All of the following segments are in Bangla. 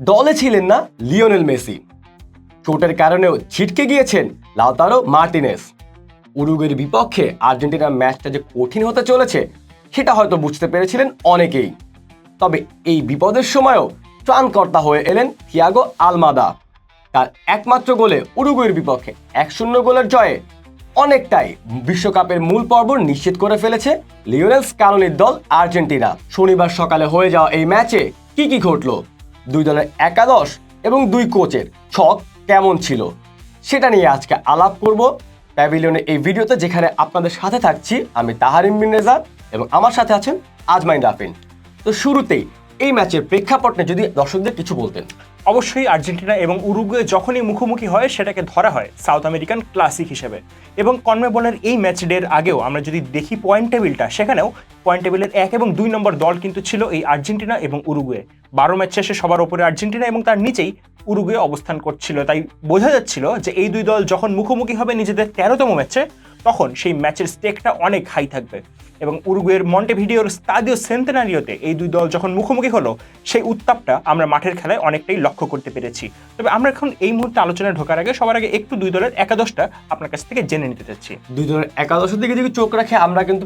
দলে ছিলেন না লিওনেল মেসি। চোটের কারণেও ছিটকে গিয়েছেন লাউতারো মার্টিনেস। উরুগের বিপক্ষে আর্জেন্টিনার ম্যাচটা যে কঠিন হতে চলেছে, সেটা হয়তো বুঝতে পেরেছিলেন অনেকেই। তবে এই বিপদের সময়ও ত্রাণকর্তা হয়ে এলেন থিয়াগো আলমাদা। তার একমাত্র গোলে উরুগুয়ের বিপক্ষে এক শূন্য গোলের জয়ে অনেকটাই বিশ্বকাপের মূল পর্ব নিশ্চিত করে ফেলেছে লিওনেল স্কালোনির দল আর্জেন্টিনা। শনিবার সকালে হয়ে যাওয়া এই ম্যাচে কি কি ঘটলো? দুই দলের একাদশ এবং দুই কোচের ছক কেমন ছিল? সেটা নিয়ে আজকে আলাপ করব। প্যাভিলিয়নের এই ভিডিওতে যেখানে আপনাদের সাথে থাকছি, আমি তাহারিম বিন রেজাদ এবং আমার সাথে আছেন আজমাইন রাফিন। তো শুরুতেই এই ম্যাচের প্রেক্ষাপট যদি দর্শকদের কিছু বলতেন। অবশ্যই আর্জেন্টিনা এবং উরুগুয়ে যখনই মুখোমুখি হয়, সেটাকে ধরা হয় সাউথ আমেরিকান ক্লাসিক হিসেবে। এবং কনমেবলের এই ম্যাচ ডের আগেও আমরা যদি দেখি পয়েন্ট টেবিলটা, সেখানেও পয়েন্ট টেবিলের এক এবং দুই নম্বর দল কিন্তু ছিল এই আর্জেন্টিনা এবং উরুগুয়ে। বারো ম্যাচ শেষে সবার ওপরে আর্জেন্টিনা এবং তার নিচেই উরুগুয়ে অবস্থান করছিল। তাই বোঝা যাচ্ছিল যে এই দুই দল যখন মুখোমুখি হবে নিজেদের তেরোতম ম্যাচে, তখন সেই ম্যাচের স্টেকটা অনেক হাই থাকবে। এবং উরুগুয়ের মন্টেভিডিওর স্তাদিও সেন্টেনারিওতে এই দুই দল যখন মুখোমুখি হলো, সেই উত্তাপটা আমরা মাঠের খেলায় অনেকটাই লক্ষ্য করতে পেরেছি। তবে আমরা এখন এই মুহূর্তে আলোচনায় ঢোকার আগে সবার আগে একটু দুই দলের একাদশটা আপনার কাছ থেকে জেনে নিতে চাচ্ছি। দুই দলের একাদশের দিকে যদি চোখ রাখে, আমরা কিন্তু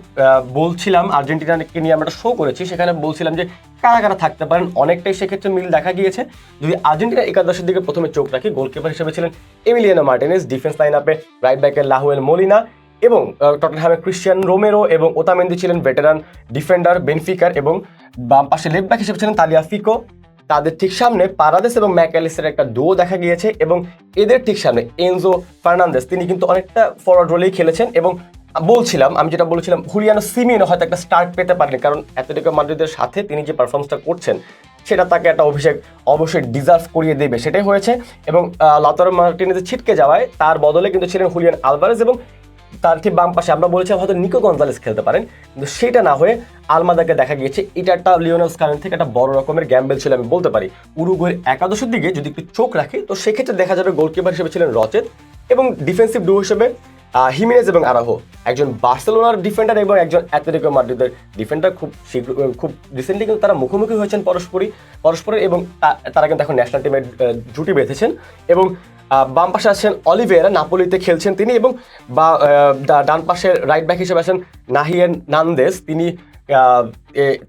বলছিলাম আর্জেন্টিনাকে নিয়ে আমরা শো করেছি। সেখানে বলছিলাম যে কারা কারা থাকতে পারেন, অনেকটাই সেক্ষেত্রে মিল দেখা গিয়েছে। যদি আর্জেন্টিনা একাদশের দিকে প্রথমে চোখ রাখি গোলকিপার হিসেবে ছিলেন এমিলিয়ানো মার্টিনেস ডিফেন্স লাইন আপে রাইট ব্যাকের লাহুয়েল মলিনা এবং টটনহ্যামে ক্রিশ্চিয়ান রোমেরো এবং ওতামেন্দি ছিলেন ভেটেরান ডিফেন্ডার বেনফিকার এবং বাম পাশে লেফট ব্যাক হিসেবে ছিলেন তালিয়া ফিকো। তাদের ঠিক সামনে পারাদেস এবং ম্যাকালিসের একটা ডো দেখা গিয়েছে এবং এদের ঠিক সামনে এনজো ফার্নান্দেস। তিনি কিন্তু অনেকটা ফরওয়ার্ড রোলেই খেলেছেন এবং বলছিলাম, আমি যেটা বলেছিলাম, হুলিয়ানো সিমিনো হয়তো একটা স্টার্ট পেতে পারেন কারণ অ্যাথলেটিকো মাদ্রিদের সাথে তিনি যে পারফরমেন্সটা করছেন, সেটা তাকে একটা অভিষেক অবশ্যই ডিজার্ভ করিয়ে দেবে, সেটাই হয়েছে এবং লাতারো মার্টিনেজে ছিটকে যাওয়ায় তার বদলে কিন্তু ছিলেন হুলিয়ান আলভারেজ এবং তার ঠিক বাম পাশে, আমরা বলেছিলাম হয়তো নিকো গঞ্জালেস খেলতে পারেন, কিন্তু সেটা না হয়ে আলমাদাকে দেখা গিয়েছে। এটা একটা লিওনেল স্কারেন থেকে একটা বড় রকমের গ্যাম্বেল ছিল, আমি বলতে পারি। উরুগুয়ের একাদশের দিকে যদি একটু চোখ রাখি, তো সেক্ষেত্রে দেখা যাবে গোলকিপার হিসেবে ছিলেন রচেত এবং ডিফেন্সিভ ডু হিসেবে হিমেনেজ এবং আরাহো। একজন বার্সেলোনার ডিফেন্ডার এবং একজন অ্যাথলেটিকো মাদ্রিদের ডিফেন্ডার খুব শীঘ্র খুব রিসেন্টলি কিন্তু তারা মুখোমুখি হয়েছেন পরস্পরই, পরস্পরের এবং তারা কিন্তু এখন ন্যাশনাল টিমের জুটি বেঁধেছেন এবং বাম পাশে আছেন অলিভেরা, নাপোলিতে খেলছেন তিনি এবং বা ডান পাশের রাইট ব্যাক হিসেবে আছেন নাহিয়েন নান্দেস তিনি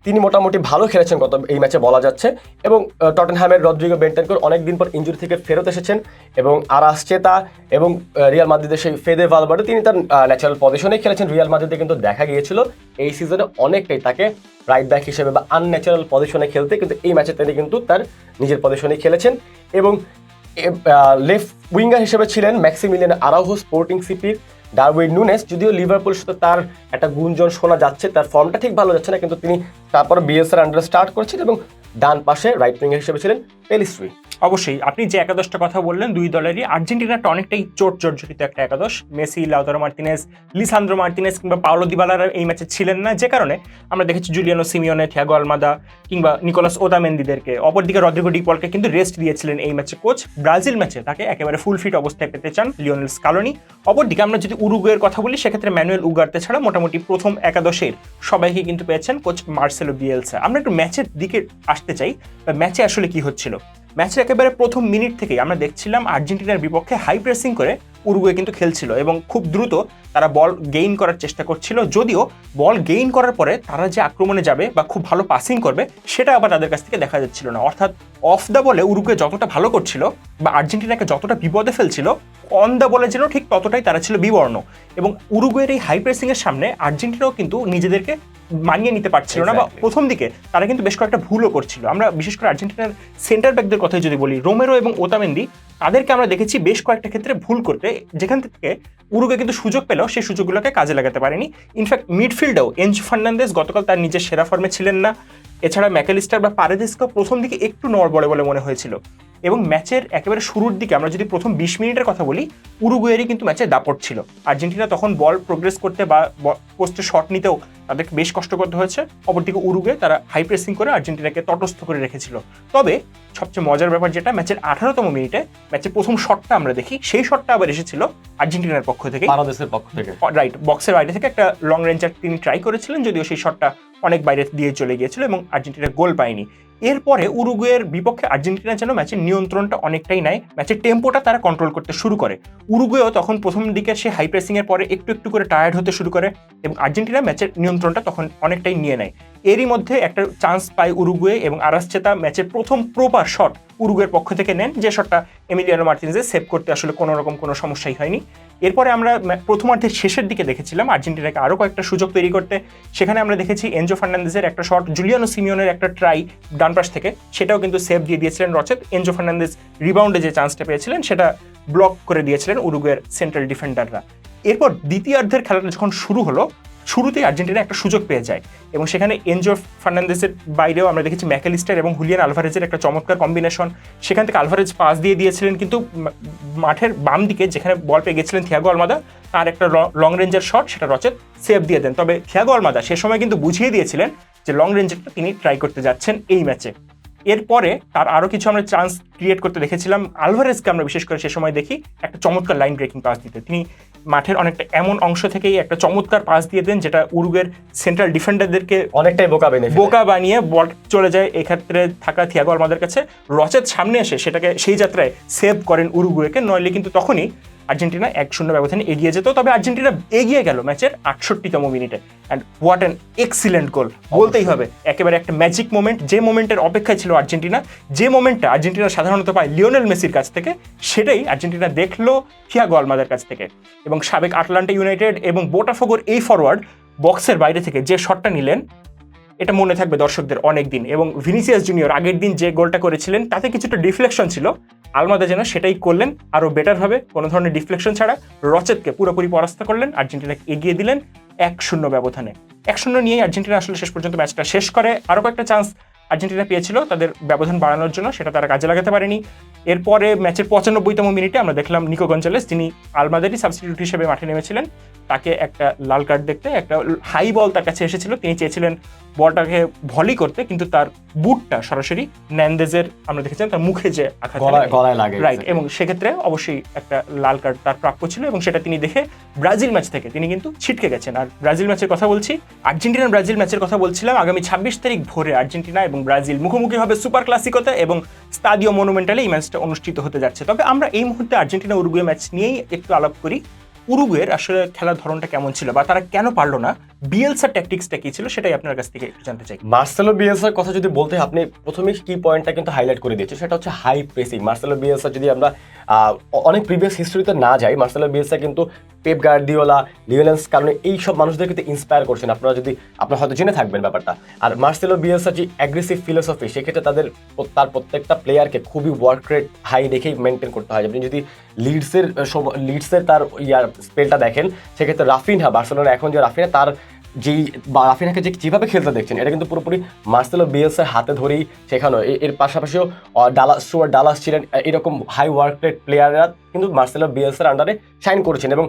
তিনি মোটামুটি ভালো খেলেছেন গত এই ম্যাচে বলা যাচ্ছে এবং টটেনহ্যামের রদ্রিগো বেন্টেনকর অনেকদিন পর ইঞ্জুরি থেকে ফেরত এসেছেন এবং আরাস চেতা এবং রিয়াল মাদ্রিদের সেই ফেদে ভালবার্ডে তিনি তার ন্যাচারাল পজিশনে খেলেছেন। রিয়াল মাদ্রিদে কিন্তু দেখা গিয়েছিল এই সিজনে অনেকটাই তাকে রাইট ব্যাক হিসেবে বা আনন্যাচারাল পজিশনে খেলতে, কিন্তু এই ম্যাচে তিনি কিন্তু তার নিজের পজিশনে খেলেছেন এবং লেফট উইঙ্গার হিসেবে ছিলেন ম্যাক্সিমিলিয়ান আরাহো স্পোর্টিং সিপির ডারউইন নুনেস, যদিও লিভারপুল সাথে তার একটা গুঞ্জন শোনা যাচ্ছে, তার ফর্মটা ঠিক ভালো যাচ্ছে না, কিন্তু তিনি তারপর বিএসআর আন্ডারে স্টার্ট করেছেন এবং ডান পাশে রাইট উইঙ্গার হিসেবে ছিলেন পেলিস্ট্রি। অবশ্যই, আপনি যে একাদশটা কথা বললেন, দুই দলেরই আর্জেন্টিনাটা অনেকটাই চোট জর্জরিত একটা একাদশ। Messi, Lautaro Martinez Lisandro Martinez কিংবা পাওলো দিবালারা এই ম্যাচে ছিলেন না, যে কারণে আমরা দেখেছি জুলিয়ানো সিমিওনে, থিয়াগো আলমাদা কিংবা নিকোলাস ওদামেন্দিদেরকে। অপরদিকে রদ্রিগো ডিপলকে কিন্তু রেস্ট দিয়েছিলেন এই ম্যাচে কোচ ব্রাজিল ম্যাচে তাকে একেবারে ফুল ফিট অবস্থায় পেতে চান লিওনেল স্কালোনি। অপরদিকে আমরা যদি উরুগুয়ের কথা বলি, সেক্ষেত্রে ম্যানুয়েল উগার্তে ছাড়া মোটামুটি প্রথম একাদশের সবাইকে কিন্তু পেয়েছেন কোচ মার্সেলো বিয়েলসা। আমরা একটু ম্যাচের দিকে আসতে চাই ম্যাচে আসলে কি হচ্ছিল? ম্যাচের একেবারে প্রথম মিনিট থেকেই আমরা দেখছিলাম আর্জেন্টিনার বিপক্ষে হাই প্রেসিং করে উরুগুয়ে কিন্তু খেলছিল এবং খুব দ্রুত তারা বল গেইন করার চেষ্টা করছিল। যদিও বল গেইন করার পরে তারা যে আক্রমণে যাবে বা খুব ভালো পাসিং করবে, সেটা আবার তাদের কাছ থেকে দেখা যাচ্ছিল না। অর্থাৎ অফ দ্য বলে উরুগুয়ে যতটা ভালো করছিল বা আর্জেন্টিনাকে যতটা বিপদে ফেলছিল অন দ্য বলে যেন ঠিক ততটাই তারা ছিল বিবর্ণ। এবং উরুগুয়ের এই হাই প্রেসিংয়ের সামনে আর্জেন্টিনাও কিন্তু নিজেদেরকে মানিয়ে নিতে পারছিল না বা প্রথম দিকে তারা কিন্তু বেশ কয়েকটা ভুলও করছিল। আমরা বিশেষ করে আর্জেন্টিনার সেন্টার ব্যাকদের কথাই যদি বলি রোমেরো এবং ওতামেন্দি তাদেরকে আমরা দেখেছি বেশ কয়েকটা ক্ষেত্রে ভুল করতে। যেখান থেকে উরুগে কিন্তু সুযোগ পেলেও সেই সুযোগগুলোকে কাজে লাগাতে পারেনি। ইনফ্যাক্ট মিডফিল্ডেও এনজ ফার্নান্দেস গতকাল তার নিজের সেরা ফর্মে ছিলেন না। এছাড়া ম্যাকেলিস্টার বা পারেদেসকেও প্রথম দিকে একটু নড়বড়ে বলে মনে হয়েছিল। এবং ম্যাচের একেবারে শুরুর দিকে আমরা যদি প্রথম বিশ মিনিটের কথা বলি উরুগুয়েরই কিন্তু ম্যাচে দাপট ছিল। আর্জেন্টিনা তখন বল প্রোগ্রেস করতে বা পোস্টে শট নিতেও তাদেরকে বেশ কষ্ট করতে হয়েছে। অপরদিকে উরুগে তারা হাই প্রেসিং করে আর্জেন্টিনাকে তটস্থ করে রেখেছিল। তবে সবচেয়ে মজার ব্যাপার যেটা ম্যাচের আঠারোতম মিনিটে ম্যাচের প্রথম শটটা আমরা দেখি সেই শটটা আবার এসেছিল আর্জেন্টিনার পক্ষ থেকে। বাংলাদেশের পক্ষ থেকে। রাইট বক্সের বাইরে থেকে একটা লং রেঞ্জার তিনি ট্রাই করেছিলেন যদিও সেই শটটা অনেক বাইরে দিয়ে চলে গিয়েছিল এবং আর্জেন্টিনা গোল পায়নি। এরপরে উরুগুয়ের বিপক্ষে আর্জেন্টিনা যেন ম্যাচের নিয়ন্ত্রণটা অনেকটাই নেয়, ম্যাচের টেম্পোটা তারা কন্ট্রোল করতে শুরু করে। উরুগুয়েও তখন প্রথম দিকে সে হাই প্রেসিং এর পরে একটু একটু করে টায়ার্ড হতে শুরু করে এবং আর্জেন্টিনা ম্যাচের নিয়ন্ত্রণটা তখন অনেকটাই নিয়ে নেয়। এরই মধ্যে একটা চান্স পায় উরুগুয়ে এবং আরাসচেতা ম্যাচের প্রথম প্রপার শট উরুগুয়ের পক্ষ থেকে নেন। যে শটটা এমিলিয়ানো মার্টিনেজে সেভ করতে আসলে কোনো রকম কোনো সমস্যাই হয়নি। এরপরে আমরা প্রথমার্ধের শেষের দিকে দেখেছিলাম আর্জেন্টিনাকে আরও কয়েকটা সুযোগ তৈরি করতে। সেখানে আমরা দেখেছি এনজো ফার্নান্দেজের একটা শট, জুলিয়ানো সিমিয়নের একটা ট্রাই ডানপাশ থেকে। সেটাও কিন্তু সেভ দিয়ে দিয়েছিলেন রচেত। এনজো ফার্নান্দেজ রিবাউন্ডে যে চান্সটা পেয়েছিলেন, সেটা ব্লক করে দিয়েছিলেন উরুগুয়ের সেন্ট্রাল ডিফেন্ডাররা এরপর দ্বিতীয়ার্ধের খেলাটা যখন শুরু হলো, শুরুতেই আর্জেন্টিনা একটা সুযোগ পেয়ে যায় এবং সেখানে এনজো ফার্নান্দেসের বাইরেও আমরা দেখেছি ম্যাকেলিস্টার এবং হুলিয়ান আলভারেজের একটা চমৎকার কম্বিনেশন সেখান থেকে আলভারেজ পাস দিয়ে দিয়েছিলেন কিন্তু মাঠের বাম দিকে যেখানে বল পেয়ে গেছিলেন থিয়াগো আলমাদা, তার একটা লং রেঞ্জের শট সেটা রচেত সেভ দিয়ে দেন। তবে থিয়াগো আলমাদা সে সময় কিন্তু বুঝিয়ে দিয়েছিলেন যে লং রেঞ্জেরটা তিনি ট্রাই করতে যাচ্ছেন এই ম্যাচে এরপরে তার আরও কিছু আমরা চান্স ক্রিয়েট করতে দেখেছিলাম। আলভারেজকে আমরা বিশেষ করে সে সময় দেখি একটা চমৎকার লাইন ব্রেকিং পাস দিতে। তিনি মাঠের অনেকটা এমন অংশ থেকেই একটা চমৎকার পাস দিয়ে দেন যেটা উরুগের সেন্ট্রাল ডিফেন্ডারদেরকে অনেকটাই বোকা বেনিফিট বোকা বানিয়ে বল চলে যায়। এক্ষেত্রে থাকা থিয়াগো আমাদের কাছে রচেত সামনে এসে সেটাকে সেই যাত্রায় সেভ করেন উরুগুয়েকে। নইলে কিন্তু তখনই আর্জেন্টিনা এক শূন্য ব্যবধানে এগিয়ে যেত, তবে আর্জেন্টিনা এগিয়ে গেল ম্যাচের আটষট্টিতম মিনিটে। And what an excellent goal বলতেই হবে। একেবারে একটা ম্যাজিক মোমেন্ট যে মোমেন্টের অপেক্ষায় ছিল আর্জেন্টিনা, যে মোমেন্টটা আর্জেন্টিনা সাধারণত পায় লিওনেল মেসির কাছ থেকে, সেটাই আর্জেন্টিনা দেখল থিয়াগো আলমাদের কাছ থেকে। এবং সাবেক আটলান্টা ইউনাইটেড এবং বোটাফোগোর এই ফরওয়ার্ড বক্সের বাইরে থেকে যে শটটা নিলেন এটা মনে থাকবে দর্শকদের অনেক দিন এবং ভিনিসিয়াস জুনিয়র আগের দিন যে গোলটা করেছিলেন, তাতে কিছুটা ডিফ্লেকশন ছিল। আলমাদা যেন সেটাই করলেন আরও বেটারভাবে কোনো ধরনের ডিফ্লেকশন ছাড়া রচেতকে পুরোপুরি পরাস্ত করলেন, আর্জেন্টিনাকে এগিয়ে দিলেন এক শূন্য ব্যবধানে। এক শূন্য নিয়েই আর্জেন্টিনা আসলে শেষ পর্যন্ত ম্যাচটা শেষ করে। আরও কয়েকটা চান্স আর্জেন্টিনা পেয়েছিল তাদের ব্যবধান বাড়ানোর জন্য সেটা তারা কাজে লাগাতে পারেনি। এরপরে ম্যাচের পঁচানব্বইতম মিনিটে আমরা দেখলাম নিকো গঞ্জালেস তিনি আলমাদেরই সাবস্টিটিউট হিসেবে মাঠে নেমেছিলেন। তাকে একটা লাল কার্ড দেখতে একটা হাই বল তার কাছে এসেছিল। তিনি চেয়েছিলেন বলটাকে ভলি করতে কিন্তু তার বুটটা সরাসরি ন্যান্দেজের আমরা দেখেছিলাম তার মুখে যে আঘাত রাইট এবং সেক্ষেত্রে অবশ্যই একটা লাল কার্ড তার প্রাপ্য ছিল এবং সেটা তিনি দেখে ব্রাজিল ম্যাচ থেকে তিনি কিন্তু ছিটকে গেছেন। আর ব্রাজিল ম্যাচের কথা বলছি আর্জেন্টিনার ব্রাজিল ম্যাচের কথা বলছিলাম আগামী ছাব্বিশ তারিখ ভোরে আর্জেন্টিনা এবং ব্রাজিল মুখোমুখি হবে সুপার ক্লাসিকোতে এবং স্তাদিও মনুমেন্টালে এই ম্যাচটা অনুষ্ঠিত হতে যাচ্ছে। তবে আমরা এই মুহূর্তে আর্জেন্টিনা উরুগুয়ে ম্যাচ নিয়েই একটু আলাপ করি। উরুগুয়ের আসলে খেলার ধরনটা কেমন ছিল বা তারা কেন পারল না? বিএলসার ট্যাকটিক্সটা কি ছিল সেটাই আপনার কাছ থেকে একটু জানতে চাই। মার্সেলো বিএলসার কথা যদি বলতে হয়, আপনি প্রথমেই কি পয়েন্টটা কিন্তু হাইলাইট করে দিয়েছে সেটা হচ্ছে হাই প্রেসিং মার্সেলো বিএলসা যদি আমরা অনেক প্রিভিয়াস হিস্ট্রিতে না যাই মার্সেলো বিএলসা কিন্তু পেপ গার্ডিওলা লিওনেন্স কারণে এই সব মানুষদের কিন্তু ইন্সপায়ার করছেন। আপনারা যদি আপনারা হয়তো জেনে থাকবেন ব্যাপারটা। আর মার্সেলো বিএলসা যে অ্যাগ্রেসিভ ফিলোসফি সেক্ষেত্রে তাদের তার প্রত্যেকটা প্লেয়ারকে খুবই ওয়ার্ক রেট হাই রেখেই মেনটেন করতে হয়। আপনি যদি লিডসের লিডসের তার ইয়ার স্পেলটা দেখেন সেক্ষেত্রে রাফিনহা বার্সেলোনা এখন যে রাফিনহা তার যেই বা রাফিনাকে যে যেভাবে খেলতে দেখছেন, এটা কিন্তু পুরোপুরি মার্সেলো বিএলসের হাতে ধরেই শেখানো। এর পাশাপাশিও ডালাস স্টুয়ার ডালাস ছিলেন এরকম হাই ওয়ার্ক রেট প্লেয়াররা কিন্তু মার্সেলো বিএলসের আন্ডারে সাইন করেছেন এবং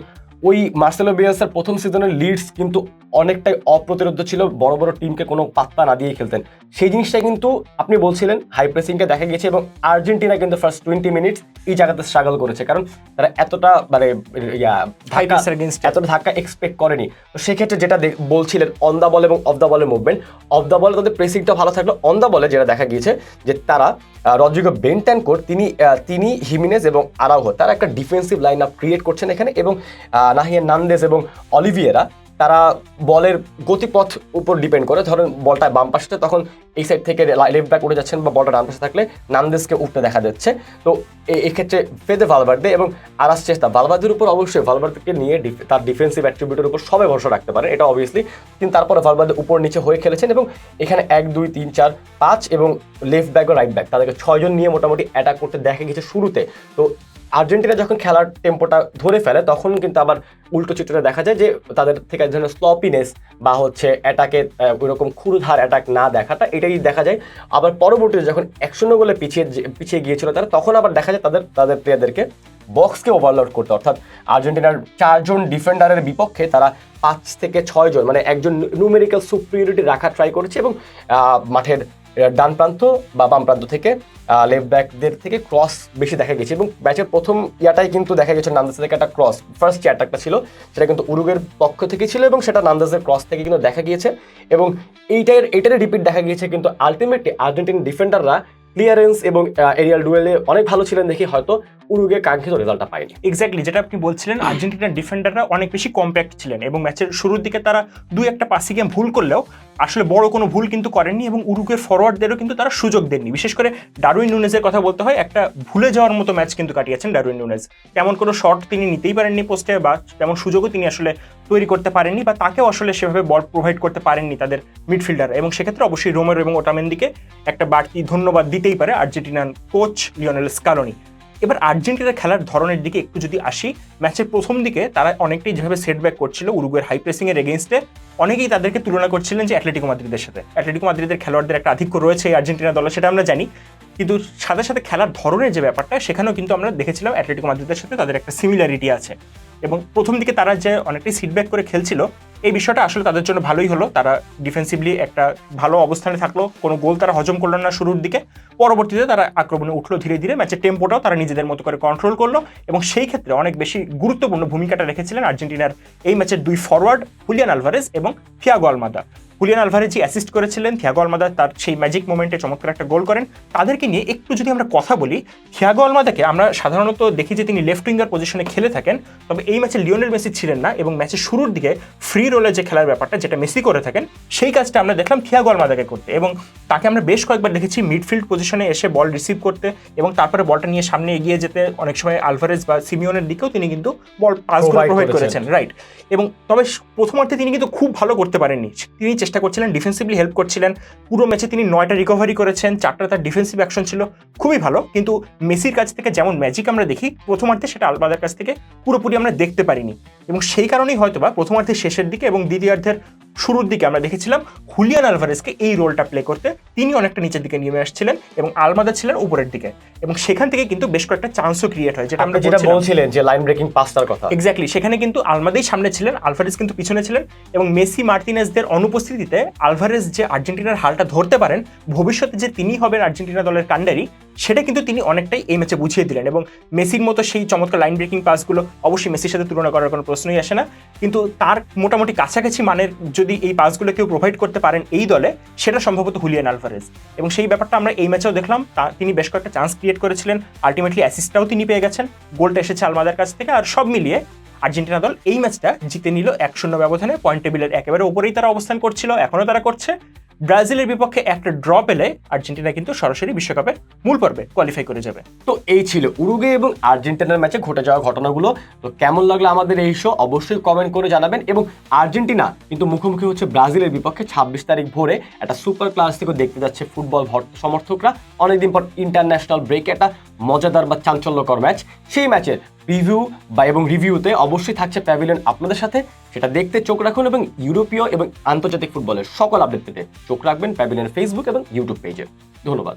ওই মার্সেলো বিএলসের প্রথম সিজনের লিডস কিন্তু অনেকটাই অপ্রতিরোধ ছিল বড় বড় টিমকে কোনো পাত্তা না দিয়ে খেলতেন। সেই জিনিসটা কিন্তু আপনি বলছিলেন হাই প্রেসিংকে দেখা গেছে এবং আর্জেন্টিনা কিন্তু ফার্স্ট টোয়েন্টি মিনিটস এই জায়গাতে স্ট্রাগল করেছে। কারণ তারা এতটা মানে ইয়া ধাক্কা- এতটা ধাক্কা এক্সপেক্ট করেনি। তো সেক্ষেত্রে যেটা দেখ- বলছিলেন অন দ্য বল এবং অফ দ্য বলের মুভমেন্ট অফ দ্য বলে তাদের প্রেসিংটা ভালো থাকল। অন দ্য বলে যেটা দেখা গিয়েছে যে তারা রদ্রিগো বেন্ট্যানকোর তিনি আহ, তিনি হিমিনেজ এবং আরাউহো তারা একটা ডিফেন্সিভ লাইন আপ ক্রিয়েট করছেন এখানে এবং নাহিয়া নান্দেজ এবং অলিভিয়েরা তারা বলের গতিপথ উপর ডিপেন্ড করে। ধরেন বলটা বাম পাশে তখন এই সাইড থেকে লেফট ব্যাক উঠে যাচ্ছেন বা বলটা ডান পাশে থাকলে নান্দেজকে উঠতে দেখা যাচ্ছে। তো এক্ষেত্রে ফেদে ভালভার্দে এবং আরাস চেষ্টা। ভালভার্দের উপর অবশ্যই ভালভার্দকে নিয়ে তার ডিফেন্সিভ অ্যাট্রিবিউটের উপর সবাই ভরসা রাখতে পারে, এটা অবভিয়াসলি কিন্তু তারপরে ভালভার্দে উপর নিচে হয়ে খেলেছেন এবং এখানে এক, দুই, তিন, চার, পাঁচ এবং লেফট ব্যাক ও রাইট ব্যাক তাদেরকে ছয়জন নিয়ে মোটামুটি অ্যাটাক করতে দেখা গেছে শুরুতে। তো আর্জেন্টিনা যখন খেলার টেম্পোটা ধরে ফেলে, তখন কিন্তু আবার উল্টো চিত্রটা দেখা যায় যে তাদের থেকে এক ধরনের স্লপিনেস বা হচ্ছে অ্যাটাকে ওইরকম ক্ষুরধার অ্যাটাক না দেখাটা, এটাই দেখা যায়। আবার পরবর্তীতে যখন এক শূন্য গোলে পিছিয়ে পিছিয়ে গিয়েছিল তারা, তখন আবার দেখা যায় তাদের তাদের প্লেয়ারদেরকে বক্সকে ওভারলোড করতে। অর্থাৎ আর্জেন্টিনার চারজন ডিফেন্ডারের বিপক্ষে তারা পাঁচ থেকে ছয়জন মানে একজন নিউমেরিক্যাল সুপ্রিয়রিটি রাখা ট্রাই করেছে এবং মাঠের ডান প্রান্ত বা বাম প্রান্ত থেকে লেফট ব্যাকদের থেকে ক্রস বেশি দেখা গেছে এবং ম্যাচের প্রথম ইয়াটাই কিন্তু দেখা গেছে নান্দাস থেকে একটা ক্রস ফার্স্ট যে অ্যাটাকটা ছিল, সেটা কিন্তু উরুগের পক্ষ থেকে ছিল এবং সেটা নান্দাসের ক্রস থেকে কিন্তু দেখা গিয়েছে এবং এইটাই এটারই রিপিট দেখা গিয়েছে কিন্তু আলটিমেটলি আর্জেন্টিন ডিফেন্ডাররা ক্লিয়ারেন্স এবং এরিয়াল ডুয়েলে অনেক ভালো ছিলেন দেখি হয়তো উরুগে কাঙ্ক্ষিত রেজাল্টটা পায়নি। এক্স্যাক্টলি যেটা আপনি বলছিলেন, আর্জেন্টিনার ডিফেন্ডাররা অনেক বেশি কম্প্যাক্ট ছিলেন এবং ম্যাচের শুরুর দিকে তারা দুই একটা পাসি গেম ভুল করলেও আসলে বড় কোনো ভুল কিন্তু করেননি এবং উরুগের ফরওয়ার্ডদেরও কিন্তু তারা সুযোগ দেননি। বিশেষ করে ডারুইন নুনেজের কথা বলতে হয়, একটা ভুলে যাওয়ার মতো ম্যাচ কিন্তু কাটিয়েছেন ডারুইন নুনেজ তেমন কোনো শট তিনি নিতেই পারেননি পোস্টে বা তেমন সুযোগও তিনি আসলে তৈরি করতে পারেননি বা তাকেও আসলে সেভাবে বল প্রোভাইড করতে পারেননি তাদের মিডফিল্ডার এবং সেক্ষেত্রে অবশ্যই রোমেরো এবং ওটামেন্দিকে একটা বাড়তি ধন্যবাদ দিতেই পারে আর্জেন্টিনান কোচ লিওনেল স্কালোনি এবার আর্জেন্টিনার খেলার ধরনের দিকে একটু যদি আসি, ম্যাচের প্রথম দিকে তারা অনেকটাই যেভাবে সেটব্যাক করছিল উরুগুয়ের হাই প্রেসিং এর এগেনস্টে অনেকেই তাদেরকে তুলনা করছিলেন যে অ্যাটলেটিকো মাদ্রিদের সাথে। অ্যাটলেটিকো মাদ্রিদের খেলোয়াড়দের একটা আধিক্য রয়েছে এই আর্জেন্টিনা দলে, সেটা আমরা জানি। কিন্তু সাথে সাথে খেলার ধরনের যে ব্যাপারটা, সেখানেও কিন্তু আমরা দেখেছিলাম অ্যাটলেটিকো মাদ্রিদের সাথে তাদের একটা সিমিলারিটি আছে। এবং প্রথম দিকে তারা যে অনেকটাই সিটব্যাক করে খেলছিল, এই বিষয়টা আসলে তাদের জন্য ভালোই হলো। তারা ডিফেন্সিভলি একটা ভালো অবস্থানে থাকল, কোনো গোল তারা হজম করল না শুরুর দিকে। পরবর্তীতে তারা আক্রমণে উঠল ধীরে ধীরে, ম্যাচের টেম্পোটাও তারা নিজেদের মতো করে কন্ট্রোল করল এবং সেই ক্ষেত্রে অনেক বেশি গুরুত্বপূর্ণ ভূমিকাটা রেখেছিলেন আর্জেন্টিনার এই ম্যাচের দুই ফরওয়ার্ড হুলিয়ান আলভারেজ এবং ফিয়াগো আলমাদা। হুলিয়ান আলভারেজি অ্যাসিস্ট করেছিলেন থিয়াগো আলমাদা তার সেই ম্যাজিক মোমেন্টে চমৎকার একটা গোল করেন। তাদেরকে নিয়ে একটু যদি আমরা কথা বলি থিয়াগো আলমাদাকে আমরা সাধারণত দেখি যে তিনি লেফট উইঙ্গার পজিশনে খেলে থাকেন তবে এই ম্যাচে লিওনেল মেসি ছিলেন না এবং ম্যাচের শুরুর দিকে ফ্রি রোলে যে খেলার ব্যাপারটা যেটা মেসি করে থাকেন সেই কাজটা আমরা দেখলাম থিয়াগো আলমাদাকে করতে এবং তাকে আমরা বেশ কয়েকবার দেখেছি মিডফিল্ড পজিশনে এসে বল রিসিভ করতে এবং তারপরে বলটা নিয়ে সামনে এগিয়ে যেতে অনেক সময় আলভারেজ বা সিমিওনের দিকেও তিনি কিন্তু বল Provide প্রোভাইড করেছেন। রাইট এবং তবে প্রথমার্ধে তিনি কিন্তু খুব ভালো করতে পারেননি। তিনি চেষ্টা করছিলেন ডিফেন্সিভলি হেল্প করছিলেন। পুরো ম্যাচে তিনি নয়টা রিকভারি করেছেন, চারটা তার ডিফেন্সিভ অ্যাকশন ছিল। খুবই ভালো, কিন্তু মেসির কাছ থেকে যেমন ম্যাজিক আমরা দেখি, প্রথমার্ধে সেটা আলবাদার কাছ থেকে পুরোপুরি আমরা দেখতে পারিনি। এবং সেই কারণেই হয়তোবা প্রথমার্ধের শেষের দিকে এবং দ্বিতীয়ার্ধের শুরুর দিকে আমরা দেখেছিলাম হুলিয়ান আলভারেজকে এই রোলটা প্লে করতে তিনি অনেকটা নিচের দিকে নেমে আসছিলেন এবং আলমাদা ছিলেন উপরের দিকে। এবং সেখান থেকে কিন্তু বেশ কয়েকটা চান্সও ক্রিয়েট হয় যেটা আমরা যেটা বলছিলেন যে লাইন ব্রেকিং পাস্তার কথা। এক্স্যাক্টলি সেখানে কিন্তু আলমাদেই সামনে ছিলেন আলভারেজ কিন্তু পিছনে ছিলেন এবং মেসি মার্টিনেজদের অনুপস্থিতিতে আলভারেজ যে আর্জেন্টিনার হালটা ধরতে পারেন ভবিষ্যতে যে তিনি হবেন আর্জেন্টিনা দলের কাণ্ডারি সেটা কিন্তু তিনি অনেকটাই এই ম্যাচে বুঝিয়ে দিলেন এবং মেসির মতো সেই চমৎকার লাইন ব্রেকিং পাসগুলো অবশ্যই মেসির সাথে তুলনা করার কোনো প্রশ্নই আসে না। কিন্তু তার মোটামুটি কাছাকাছি মানের যদি এই পাসগুলো কেউ প্রোভাইড করতে পারেন এই দলে, সেটা সম্ভবত হুলিয়ান আলভারেজ। এবং সেই ব্যাপারটা আমরা এই ম্যাচেও দেখলাম, তা তিনি বেশ কয়েকটা চান্স ক্রিয়েট করেছিলেন। আলটিমেটলি অ্যাসিস্টটাও তিনি পেয়ে গেছেন, গোলটা এসেছে আলমাদার কাছ থেকে আর সব মিলিয়ে আর্জেন্টিনা দল এই ম্যাচটা জিতে নিল এক শূন্য ব্যবধানে। পয়েন্ট টেবিলের একেবারে উপরেই তারা অবস্থান করছিল এখনও তারা করছে। ব্রাজিলের বিপক্ষে একটা ড্র পেলে আর্জেন্টিনা কিন্তু সরাসরি বিশ্বকাপের মূল পর্বে কোয়ালিফাই করে যাবে। তো এই ছিল উরুগে এবং আর্জেন্টিনার ম্যাচে ঘটে যাওয়া ঘটনাগুলো। তো কেমন লাগল আমাদের এই শো অবশ্যই কমেন্ট করে জানাবেন এবং আর্জেন্টিনা কিন্তু মুখোমুখি হচ্ছে ব্রাজিলের বিপক্ষে ছাব্বিশ তারিখ ভোরে। একটা সুপার ক্লাস থেকে দেখতে যাচ্ছে ফুটবল সমর্থকরা। অনেকদিন পর ইন্টারন্যাশনাল ব্রেকে একটা মজাদার বা চাঞ্চল্যকর ম্যাচ সেই ম্যাচের রিভিউ বা এবং রিভিউতে অবশ্যই থাকছে প্যাভিলিয়ন আপনাদের সাথে। সেটা দেখতে চোখ রাখুন এবং ইউরোপীয় এবং আন্তর্জাতিক ফুটবলের সকল আপডেট পেতে চোখ রাখবেন প্যাভিলিয়ন ফেসবুক এবং ইউটিউব পেজে ধন্যবাদ।